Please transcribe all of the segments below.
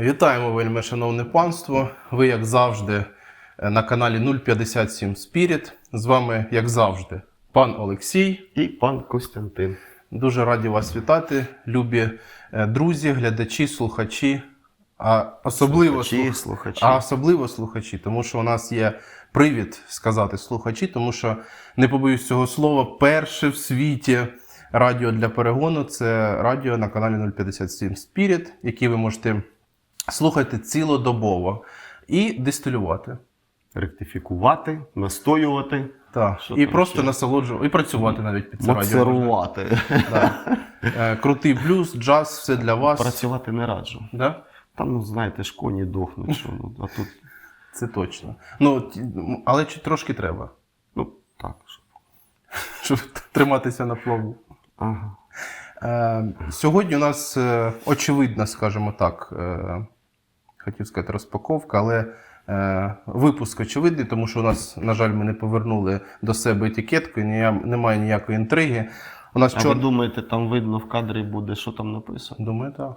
Вітаємо, вельми шановне панство. Ви, як завжди, на каналі 057 Spirit. З вами, як завжди, пан Олексій. І пан Костянтин. Дуже раді вас вітати, любі е, друзі, глядачі, слухачі, а особливо, Слухачі, слух- слухачі. а особливо слухачі, тому що у нас є привід сказати слухачі, тому що не побоюсь цього слова, перше в світі радіо для перегону це радіо на каналі 057 Spirit, який ви можете слухати цілодобово і дистилювати. Ректифікувати, настоювати, Так, Що і там просто ще? насолоджувати, і працювати навіть під це радіо. мацерувати. Да. Е, Крутий блюз, джаз, все для вас. Працювати не раджу. Да? Там, ну знаєте, ж коні дохнуть, що ну, а тут, Це точно. Ну, ті- м, але чи трошки треба, ну так. що. щоб триматися на плаву. Ага. Е, сьогодні у нас е, очевидна, скажімо так, е, хотів сказати розпаковка, але випуск очевидний, тому що у нас, на жаль, ми не повернули до себе етикетку, і немає ніякої інтриги. У нас А ви думаєте, там видно в кадрі буде, що там написано? Думаю, так.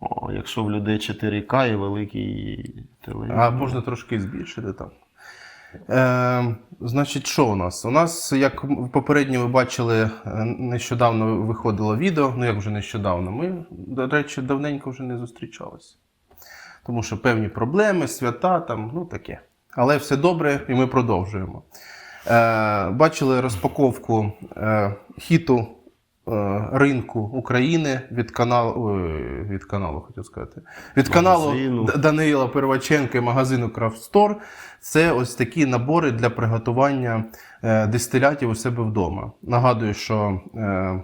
О, якщо в людей 4К і великий телевізор. А можна трошки збільшити там. Е, значить, що у нас? У нас, як попередньо ви бачили, е, нещодавно виходило відео. Ну, як вже нещодавно, ми, до речі, давненько вже не зустрічалися. Тому що певні проблеми, свята, там, ну таке. Але все добре, і ми продовжуємо. Е, бачили розпаковку е, хіту ринку України від каналу, ой, від каналу, хотів сказати. Від каналу Магазину. Даниїла Перваченка і магазину Store. Це ось такі набори для приготування е, дистилятів у себе вдома. Нагадую, що е,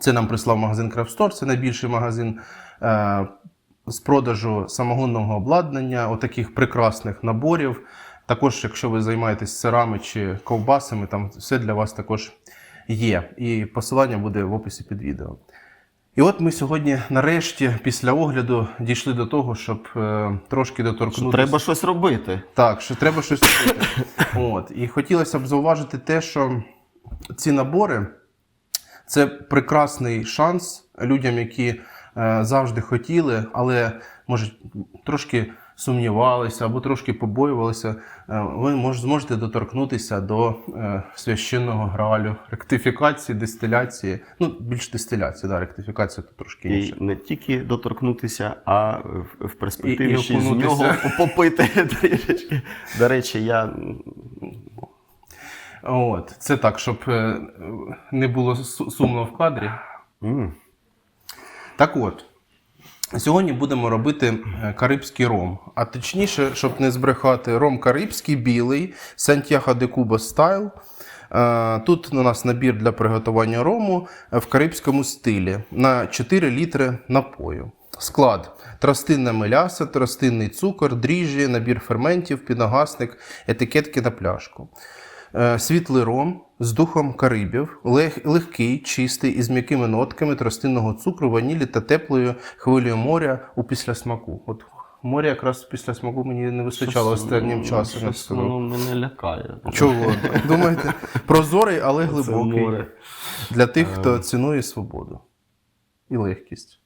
це нам прислав магазин Store, це найбільший магазин е, з продажу самогонного обладнання, отаких прекрасних наборів. Також, якщо ви займаєтесь сирами чи ковбасами, там все для вас також є. І посилання буде в описі під відео. І от ми сьогодні, нарешті, після огляду, дійшли до того, щоб е, трошки доторкнутися. Що Треба щось робити. Так, що треба щось робити. От. І хотілося б зауважити те, що ці набори це прекрасний шанс людям, які е, завжди хотіли, але може трошки сумнівалися або трошки побоювалися. Е, ви мож, зможете доторкнутися до е, священного гралю, ректифікації, дистиляції. Ну, більш дистиляції, да, ректифікація то трошки І інше. не тільки доторкнутися, а в, перспективі І- і з нього попити трішечки. До речі, я От, це так, щоб е, не було сумно в кадрі. м, Так от, сьогодні будемо робити е, карибський ром. А точніше, щоб не збрехати, ром карибський білий, Сантьяго де Куба стайл. Е, Тут у нас набір для приготування рому е, в карибському стилі на 4 літри напою. Склад: тростинна меляса, тростинний цукор, дріжджі, набір ферментів, піногасник, етикетки на пляшку. Світлий ром з духом карибів, лег- легкий, чистий із м'якими нотками тростинного цукру, ванілі та теплою хвилею моря у післясмаку. От моря якраз після смаку мені не вистачало щось, останнім часом. Щось воно мене лякає. Чого? Думаєте? Прозорий, але глибокий. море. Для тих, хто цінує свободу і легкість.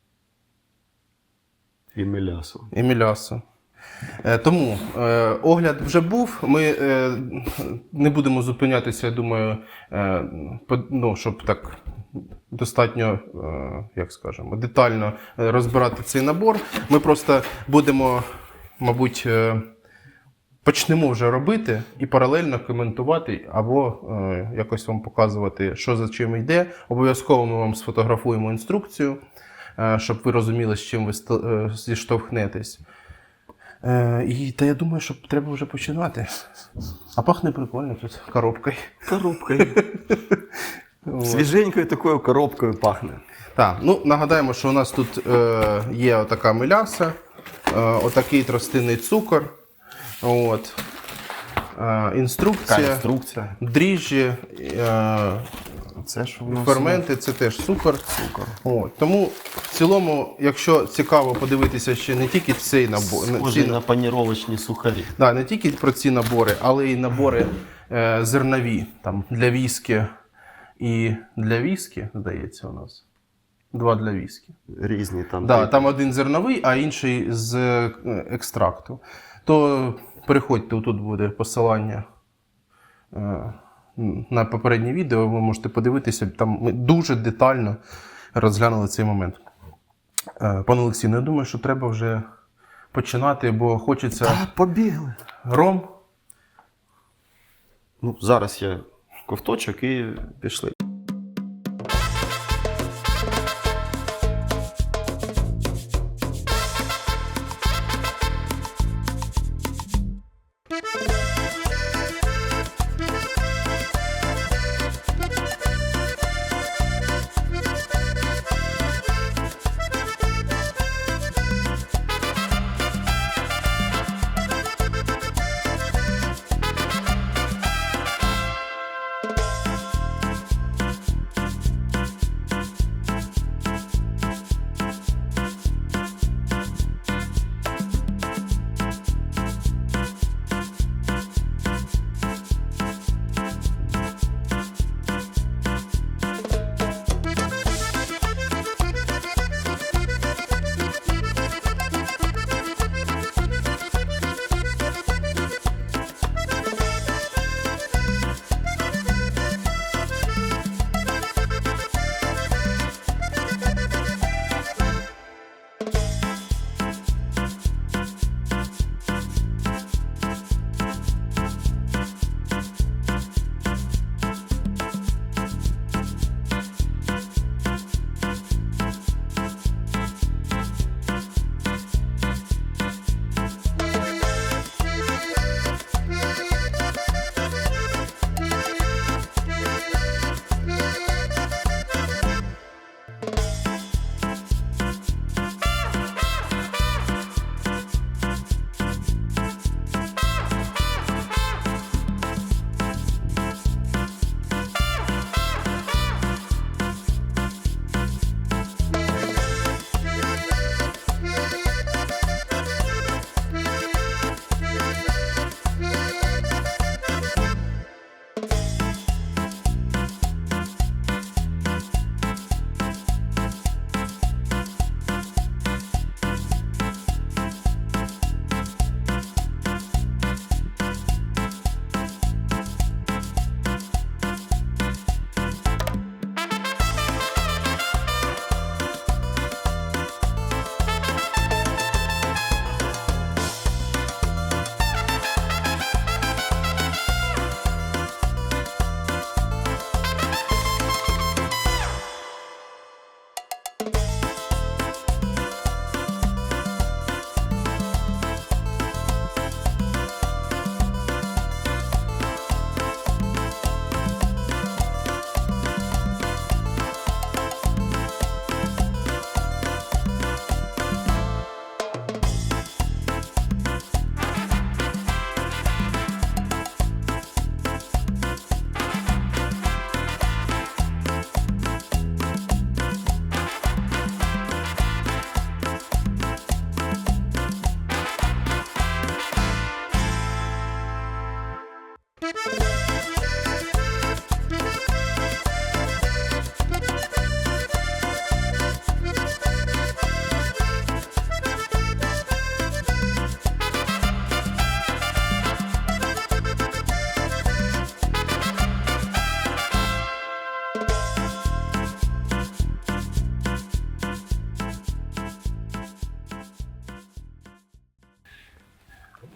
І мелясо. І мілясо. Е, Тому е, огляд вже був. Ми е, не будемо зупинятися, я думаю, ну, щоб так достатньо, як скажемо, детально розбирати цей набор. Ми просто будемо, мабуть, почнемо вже робити і паралельно коментувати або якось вам показувати, що за чим йде. Обов'язково ми вам сфотографуємо інструкцію, щоб ви розуміли, з чим ви зіштовхнетесь. Е, і та я думаю, що треба вже починати. А пахне прикольно тут коробкою. Коробкою. Свіженькою такою коробкою пахне. Так, ну нагадаємо, що у нас тут е, є отака меляса, е, отакий тростинний цукор. От. Е, інструкція, інструкція. дріжджі, е, Це що в нас? ферменти це теж цукор. От. Тому в цілому, якщо цікаво подивитися ще не тільки цей набор, не, Схожий ці- на паніровочні сухарі. Да, не тільки про ці набори, але й набори е, зернові там, для віскі і для віскі, здається, у нас. два для віскі. Різні там. Да, там один зерновий, а інший з е, екстракту. То переходьте, тут буде посилання е, на попереднє відео, ви можете подивитися, там ми дуже детально розглянули цей момент. Е, Пане Олексій, ну я думаю, що треба вже починати, бо хочеться Та, побігли. ром. Ну, зараз я ковточок і пішли.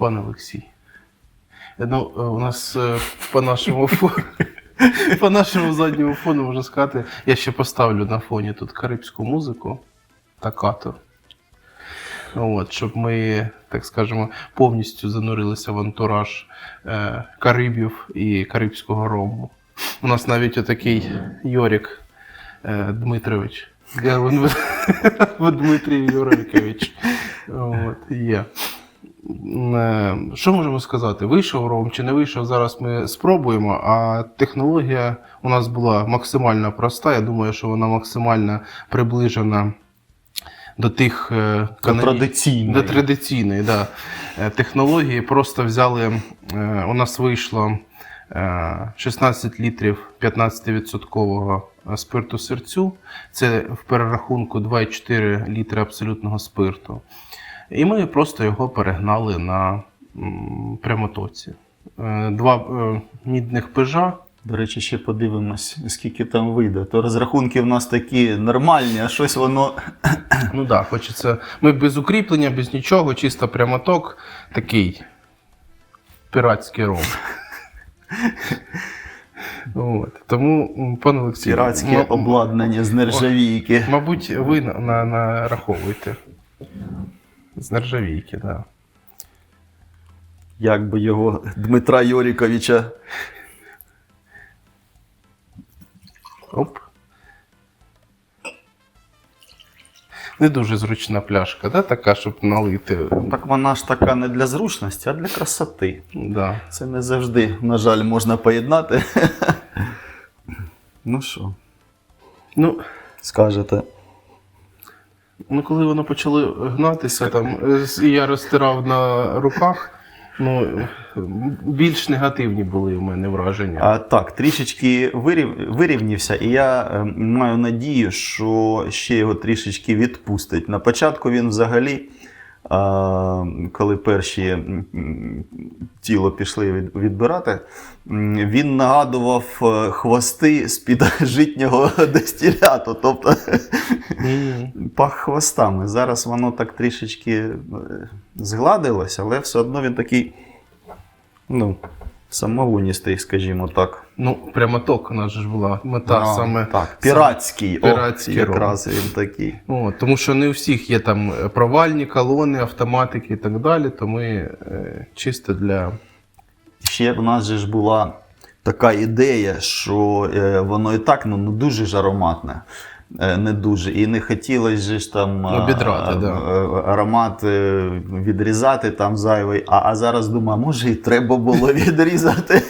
Пане Олексій. Ну, е, у нас е, по нашому фону, по нашому задньому фону можна сказати, я ще поставлю на фоні тут карибську музику та катор. От, щоб ми, так скажемо, повністю занурилися в антураж е, Карибів і Карибського рому. У нас навіть отакий Йорік е, Дмитрович. Дмитрій Юрикович. От, є. Е, Що можемо сказати? Вийшов ром чи не вийшов, зараз ми спробуємо. А технологія у нас була максимально проста. Я думаю, що вона максимально приближена до тих е, До традиційної. до традиційної да, е, технології. Просто взяли, у нас вийшло е, 16 літрів 15% спирту серцю. Це в перерахунку 2,4 літри абсолютного спирту. І ми просто його перегнали на прямотоці. Е, Два е, мідних пижа. До речі, ще подивимось, скільки там вийде. То розрахунки в нас такі нормальні, а щось воно. Ну так, да, хочеться. Ми без укріплення, без нічого, чисто прямоток, такий піратський ром. От. Тому, пане Олексій, Піратське обладнання з нержавійки. мабуть, ви на- на- нараховуєте. З нержавійки, так. Як би його Дмитра Йоріковича. Оп. Не дуже зручна пляшка, да? така, щоб налити. Так вона ж така не для зручності, а для красоти. Да. Це не завжди, на жаль, можна поєднати. Ну що, Ну, скажете? Ну, коли вони почали гнатися, там, е, я розтирав на руках, ну, більш негативні були у мене враження. А, так, трішечки вирів, вирівнівся, і я е, маю надію, що ще його трішечки відпустить. На початку він взагалі, коли перші тіло пішли відбирати, він нагадував е, хвости з-під житнього дистиляту. Тобто пах хвостами. Зараз воно так трішечки е, згладилось, але все одно він такий, ну, самогуністий, скажімо так. Ну, прямоток у нас же ж була мета А, саме. так, піратський. піратський О, якраз він такий. О, тому що не у всіх є там провальні колони, автоматики і так далі, то ми е, чисто для. Ще в нас же ж була така ідея, що е, воно і так ну, дуже ж ароматне. Е, Не дуже. І не хотілося же ж там Обідрати, а, да. аромат е, відрізати там зайвий. А, а зараз думаю, може і треба було відрізати.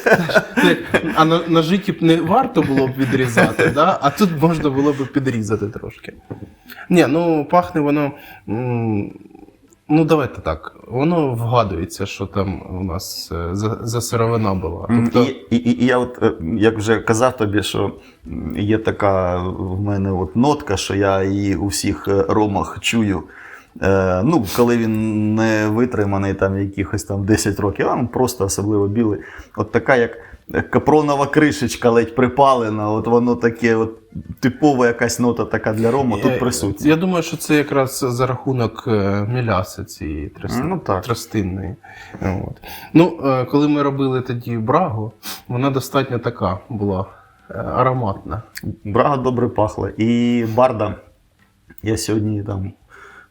А на, на житті б не варто було б відрізати, да? а тут можна було б підрізати трошки. Ні, ну пахне воно. Ну, давайте так. Воно вгадується, що там у нас е, за, за сировина була. Тобто, І, і, і я, от, е, як вже казав тобі, що є така в мене от нотка, що я її у всіх е, ромах чую. Е, ну, коли він не витриманий там якихось там 10 років, а просто особливо білий. От така, як капронова кришечка ледь припалена, от воно таке, от, типова якась нота така для рому е, тут присутня. Я думаю, що це якраз за рахунок е, міляси цієї трос- Ну, так. тростинної. От. Ну, е, коли ми робили тоді брагу, вона достатньо така була е, ароматна. Брага добре пахла. І барда, я сьогодні там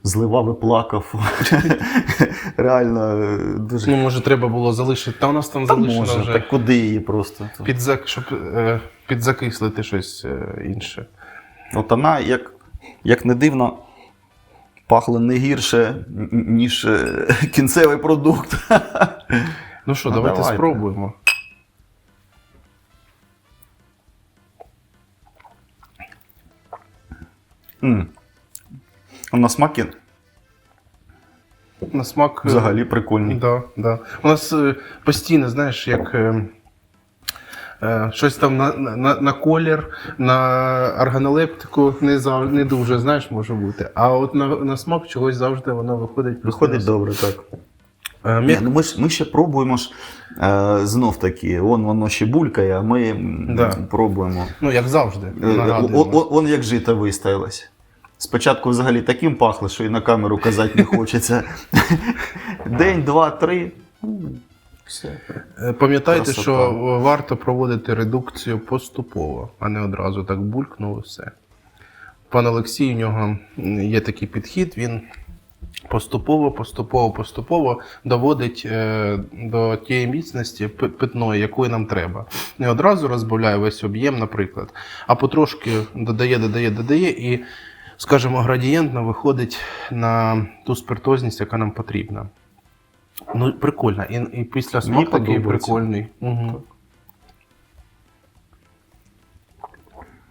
зливав і плакав. Реально е, дуже Ну, може, треба було залишити. Та у нас там Та залишено може, вже так куди її просто? підзак... щоб е, підзакислити щось е, інше. От вона, як, як не дивно, пахла не гірше, ніж е, кінцевий продукт. Ну що, давайте, давайте. спробуємо. М. А На смаки На смак. е, взагалі прикольний. Да, да. У нас е, постійно, знаєш, як. Е, е, Щось там на, на, на колір, на органолептику не, зав... не дуже, знаєш, може бути. А от на, на смак чогось завжди воно виходить. Виходить добре, так. Е, Ні, м'як- ну ми, ж, ми ще пробуємо ж е, знов таки, вон воно ще булькає, а ми м, Да. пробуємо. Ну, як завжди. Е, нагадуємо. о- о- Он як жито виставилось. Спочатку взагалі таким пахло, що і на камеру казати не хочеться. День, два, три. Все. Е, Пам'ятайте, Красота. що варто проводити редукцію поступово, а не одразу так булькнуло все. Пан Олексій, у нього є такий підхід, він поступово, поступово, поступово доводить е, до тієї міцності питної, якої нам треба. Не одразу розбавляє весь об'єм, наприклад, а потрошки додає, додає, додає, і, скажімо, градієнтно виходить на ту спиртозність, яка нам потрібна. Ну, прикольно. І, і після Мені смак такий прикольний. Угу.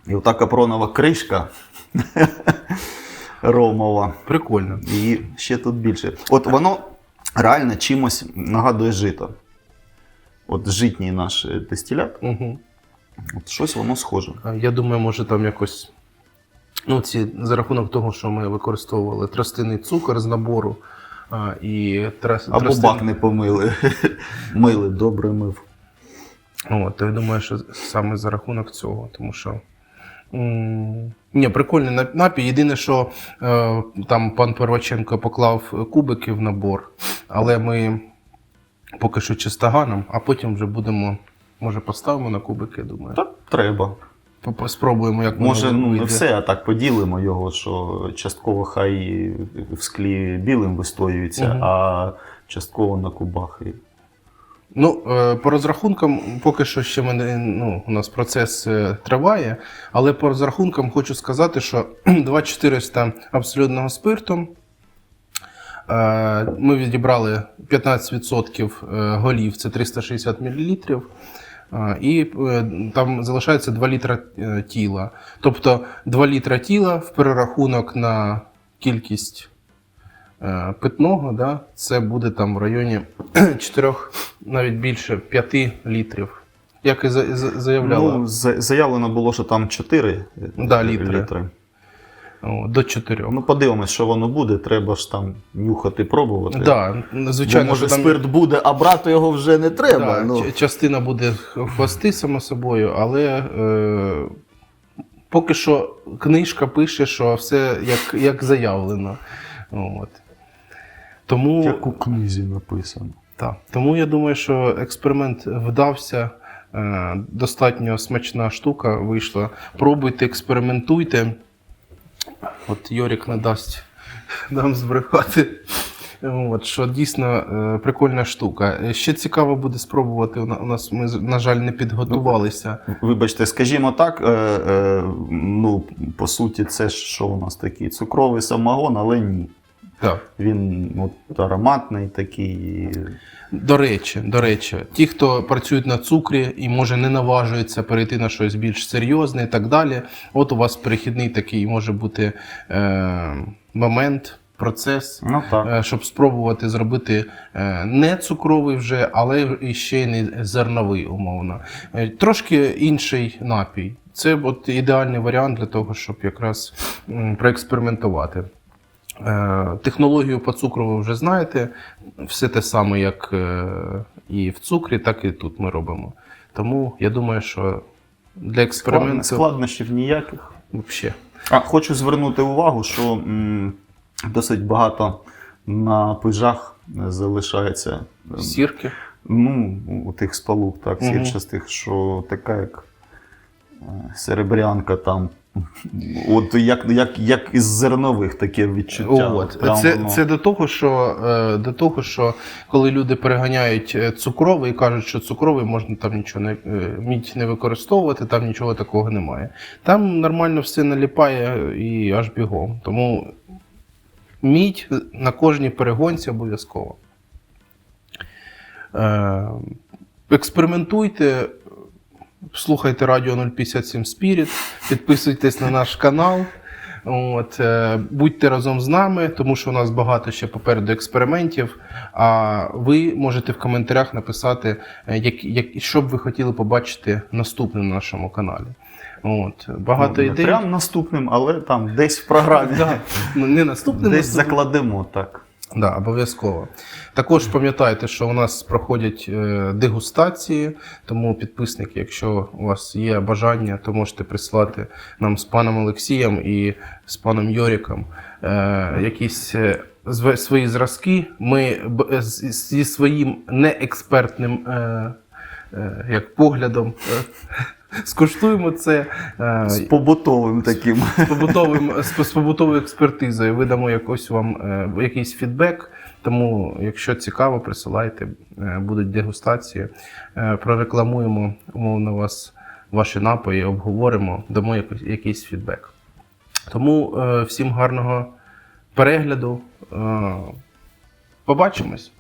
І ота капронова кришка ромова. Прикольно. І ще тут більше. От воно реально чимось нагадує жито. от житній наш е, дистилят, Угу. от щось воно схоже. Я думаю, може там якось. Ну, ці, за рахунок того, що ми використовували тростинний цукор з набору а, і трас, Або тростин- бак не помили. Мили, добре мив. От, я думаю, що саме за рахунок цього, тому що. Ні, прикольний напій. Єдине, що е, там пан Перваченко поклав кубики в набор, але ми поки що чистоганом, а потім вже будемо, може, поставимо на кубики, думаю. Та треба. Спробуємо, як Може, ну не все, а так поділимо його, що частково хай в склі білим вистоюється, Мгм. а частково на кубах. Ну, е, по розрахункам, поки що ще мене, ну, у нас процес е, триває, але по розрахункам хочу сказати, що 2400 абсолютного спирту. е, Ми відібрали 15% е, голів, це 360 мл. І е, там залишається 2 літра е, тіла. Тобто 2 літра тіла в перерахунок на кількість е, питного, да, це буде там в районі 4, навіть більше 5 літрів. Як і за- за- заявляла, Ну, заявлено було, що там 4 Да, літри. О, до 4. Ну, подивимось, що воно буде, треба ж там нюхати, пробувати. да, Бо, може, там, спирт буде, а брати його вже не треба. да, ну. частина буде хвости, само собою, але е, поки що книжка пише, що все як, як заявлено. От. Тому... Як у книзі написано. Так. Тому я думаю, що експеримент вдався. е, Достатньо смачна штука вийшла. Пробуйте, експериментуйте. От Йорік не дасть нам збрехати. От, що дійсно е, прикольна штука. Ще цікаво буде спробувати. У нас ми, на жаль, не підготувалися. Вибачте, скажімо так, е, е, ну, по суті, це що у нас такий цукровий самогон, але ні. Так. Він от, ароматний такий. До речі, до речі, ті, хто працюють на цукрі і може не наважуються перейти на щось більш серйозне і так далі. От у вас перехідний такий може бути е, момент, процес, Ну так. е, щоб спробувати зробити е, не цукровий вже, але і ще й не зерновий, умовно. Е, трошки інший напій. Це от ідеальний варіант для того, щоб якраз проекспериментувати. Е, Технологію по цукру ви вже знаєте. Все те саме, як е, і в цукрі, так і тут ми робимо. Тому я думаю, що для експерименту Складнощів ніяких. взагалі. А хочу звернути увагу, що м, досить багато на пижах залишається е, Сірки. ну, у тих спалук, так, Мгм. сірчастих, що така як е, серебрянка там. От як, як, як із зернових таке відчуття. От. Прям Це, воно- це до того, що е, до того, що коли люди переганяють е, цукровий і кажуть, що цукровий можна там нічого не е, мідь не використовувати, там нічого такого немає. Там нормально все наліпає і аж бігом. Тому мідь на кожній перегонці обов'язково. Експериментуйте, слухайте Радіо 057 Spirit, підписуйтесь на наш канал. От, е, будьте разом з нами, тому що у нас багато ще попереду експериментів. А ви можете в коментарях написати, е, як, як, що б ви хотіли побачити наступним на нашому каналі. От, багато ну, не ідей. прям наступним, але там десь в програмі. Да. Ну, Не наступним, Десь наступним. закладемо так. Да, обов'язково. Також пам'ятайте, що у нас проходять е, дегустації, тому підписники, якщо у вас є бажання, то можете прислати нам з паном Олексієм і з паном Йоріком е, якісь е, свої зразки. Ми зі своїм неекспертним як поглядом скуштуємо це. е, З побутовим таким. з побутовим з, з побутовою експертизою видамо якось вам е, якийсь фідбек. Тому, якщо цікаво, присилайте, е, будуть дегустації. Е, прорекламуємо умовно вас ваші напої, обговоримо, дамо якийсь, якийсь фідбек. Тому е, всім гарного перегляду. Е, побачимось.